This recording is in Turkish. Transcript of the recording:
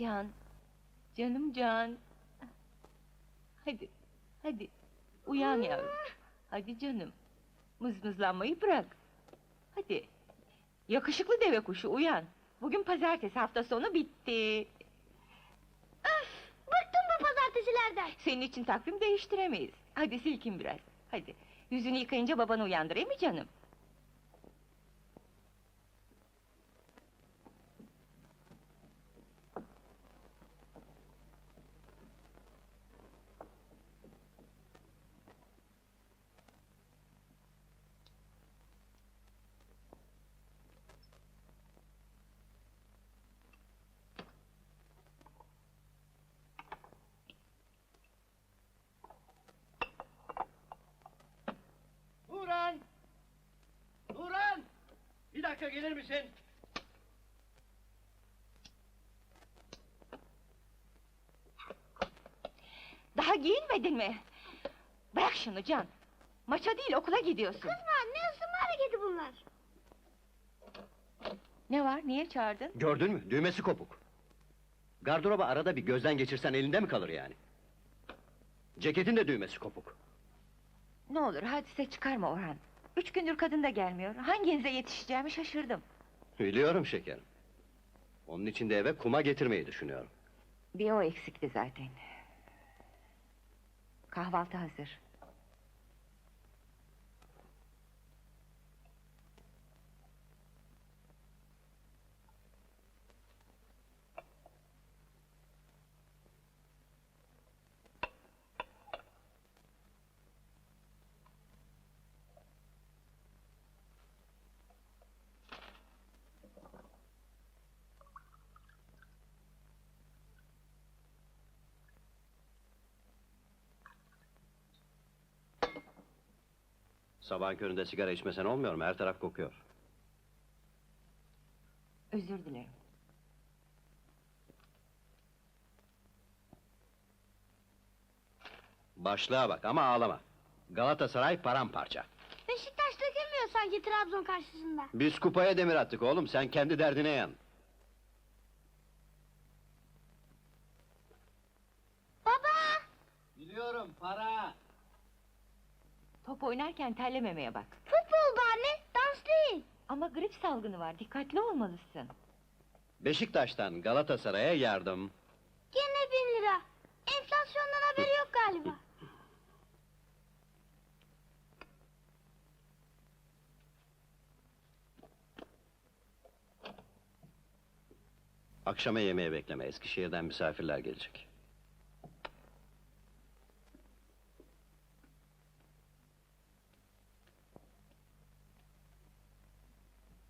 Can, canım Can. Hadi, hadi. Uyan yavrum. Hadi canım. Mızmızlanmayı bırak. Hadi. Yakışıklı deve kuşu uyan. Bugün pazartesi hafta sonu bitti. Bıktım bu pazartesilerden. Senin için takvim değiştiremeyiz. Hadi silkin biraz. Hadi. Yüzünü yıkayınca babanı uyandırayım mı canım? Dakika gelir misin? Daha giyinmedin mi? Bırak şunu Can. Maça değil okula gidiyorsun. Kızma ne ısınma hareketi bunlar. Ne var niye çağırdın? Gördün mü? Düğmesi kopuk. Gardıroba arada bir gözden geçirsen elinde mi kalır yani? Ceketin de düğmesi kopuk. Ne olur hadise çıkarma Orhan. Üç gündür kadın da gelmiyor. Hanginize yetişeceğimi şaşırdım. Biliyorum şekerim. Onun için de eve kuma getirmeyi düşünüyorum. Bir o eksikti zaten. Kahvaltı hazır. Sabahın köründe sigara içmesen olmuyor mu? Her taraf kokuyor. Özür dilerim. Başlığa bak ama ağlama. Galatasaray paramparça. Beşiktaş dökülmüyor sanki Trabzon karşısında. Biz kupaya demir attık oğlum. Sen kendi derdine yan. Baba! Biliyorum para. Top oynarken terlememeye bak. Futbol bu anne, dans değil. Ama grip salgını var. Dikkatli olmalısın. Beşiktaş'tan Galatasaray'a yardım. Gene bin lira. Enflasyondan haberi yok galiba. Akşama yemeğe bekleme. Eskişehir'den misafirler gelecek.